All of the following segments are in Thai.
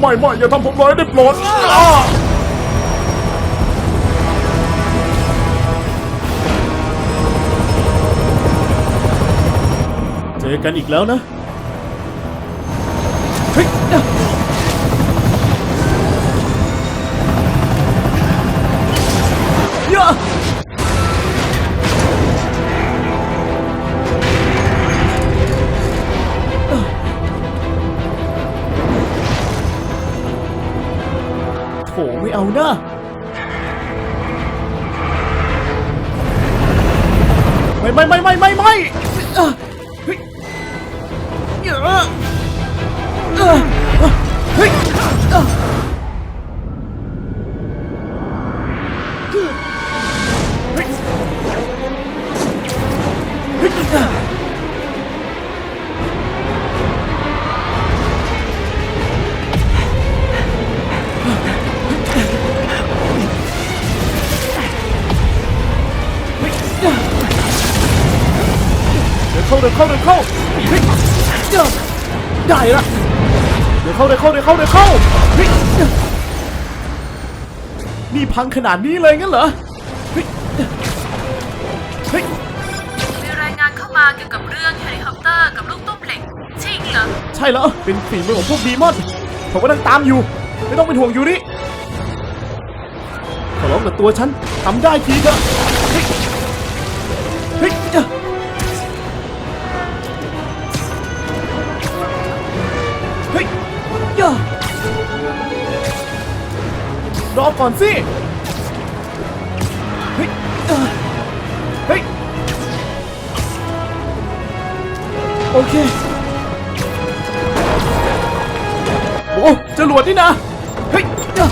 ไม่ไม่อย่าทำผมเลยได้โปรดอ้าเจอกันอีกแล้วนะ ไม่เอานะไม่ไม่ไม่ไม่ไม่ไม่เอ่อเฮ้ย เดี๋ยวเข้าเดี๋ยวเข้าเดี๋ยวเข้าเฮ้ยเอ่อได้ละเดี๋ยวเข้าเดี๋ยวเข้าเดี๋ยวเข้าเดี๋ยวเข้าเฮ้ยเอ่อนี่พังขนาดนี้เลยงั้นเหรอเฮ้ยเฮ้ยมีรายงานเข้ามาเกี่ยวกับเรื่องเฮลิคอปเตอร์กับลูกตุ้มเหล็กจริงเหรอใช่แล้วเป็นฝีมือของพวกดีมอนผมกำลังตามอยู่ ไม่ต้องเป็นห่วงอยู่นี่ขอร้องกับตัวฉันทำได้ทีเถอะ รอก่อนสิ เฮ้ยเอ้อเฮ้ย โอเค โอ้จรวดนี่นะ เฮ้ยเอ้อ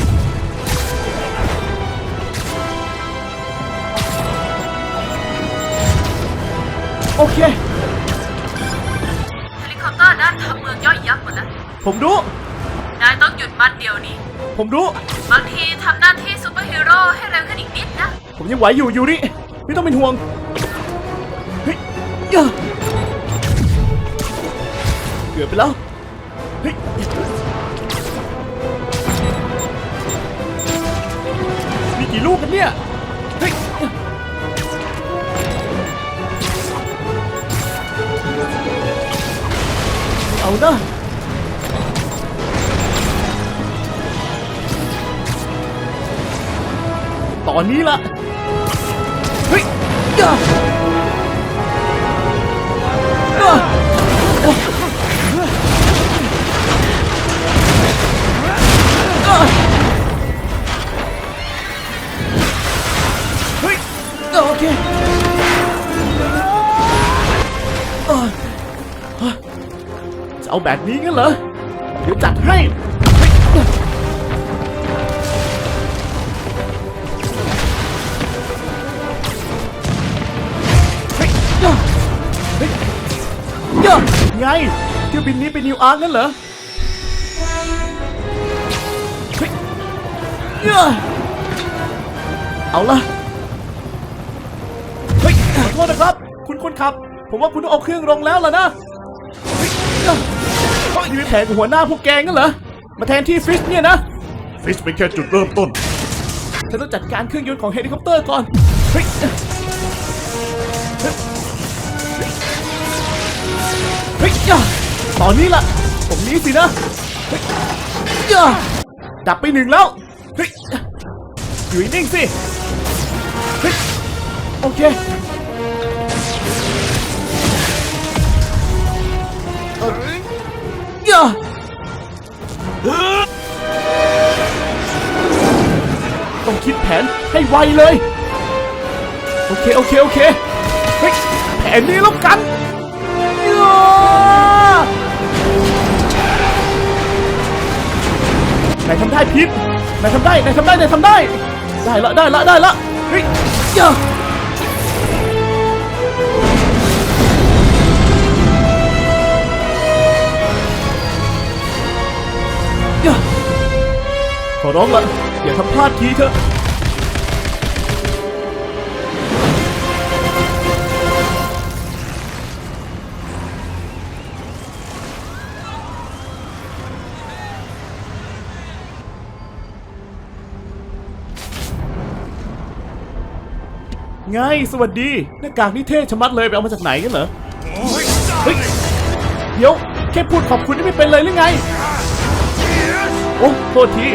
โอเค เฮลิคอปเตอร์นั่นทำเมืองย่อยยับหมดแล้ว ผมรู้ นายต้องหยุดมันเดี๋ยวนี้ ผมรู้ บางทีทำหน้าที่ซูเปอร์ฮีโร่ให้เร็วขึ้นอีกนิดนะ ผมยังไหวอยู่อยู่นี่ ไม่ต้องเป็นห่วงเฮ้ยเอ้อเกือบไปแล้วเฮ้ยมีกี่ลูกกันเนี่ยเฮ้ยเอานะ ตอนนี้ละเฮ้ยย่าย่าโอ้อ่าเฮ้ยโอเคจะเอาแบบนี้งั้นเหรอ เดี๋ยวจัดให้ เฮ้ยย่าเฮ้ยย่าไงเที่ยวบินนี้เป็นนิวอาร์คนั่นเหรอเฮ้ยย่าเอาละเฮ้ยขอโทษนะครับ คุณคนขับ ผมว่าคุณต้องเอาเครื่องลงแล้วล่ะนะเฮ้ยย่าเพราะอยู่ในแผนของหัวหน้าพวกแกงั้นเหรอ มาแทนที่ฟิชเนี่ยนะ ฟิชเป็นแค่จุดเริ่มต้น ฉันต้องจัดการเครื่องยนต์ของเฮลิคอปเตอร์ก่อนเฮ้ย ย่าตอนนี้ล่ะตรงนี้สินะเฮ้ยย่าดับไปหนึ่งแล้วฮ้ยอยู่นิ่งสิฮ้ยโอเคเอ้ยย่าต้องคิดแผนให้ไวเลย โอเค โอเค โอเคฮ้ยแผนนี้แล้วกัน นายทำได้พีทนายทำได้นายทำได้นายทำได้ ได้ละได้ละได้ละเฮ้ยย่าย่าขอร้องละอย่าทำพลาดทีเถอะ ไงสวัสดีหน้ากากนี่เท่ชะมัดเลยไปเอามาจากไหนกันเหรอเฮ้ยเดี๋ยวแค่พูดขอบคุณนี่ไม่เป็นเลยหรือไงโอ้โทษที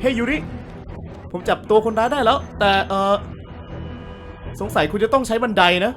เฮ้ยยูริผมจับตัวคนร้ายได้แล้ว แต่เออสงสัยคุณจะต้องใช้บันไดนะ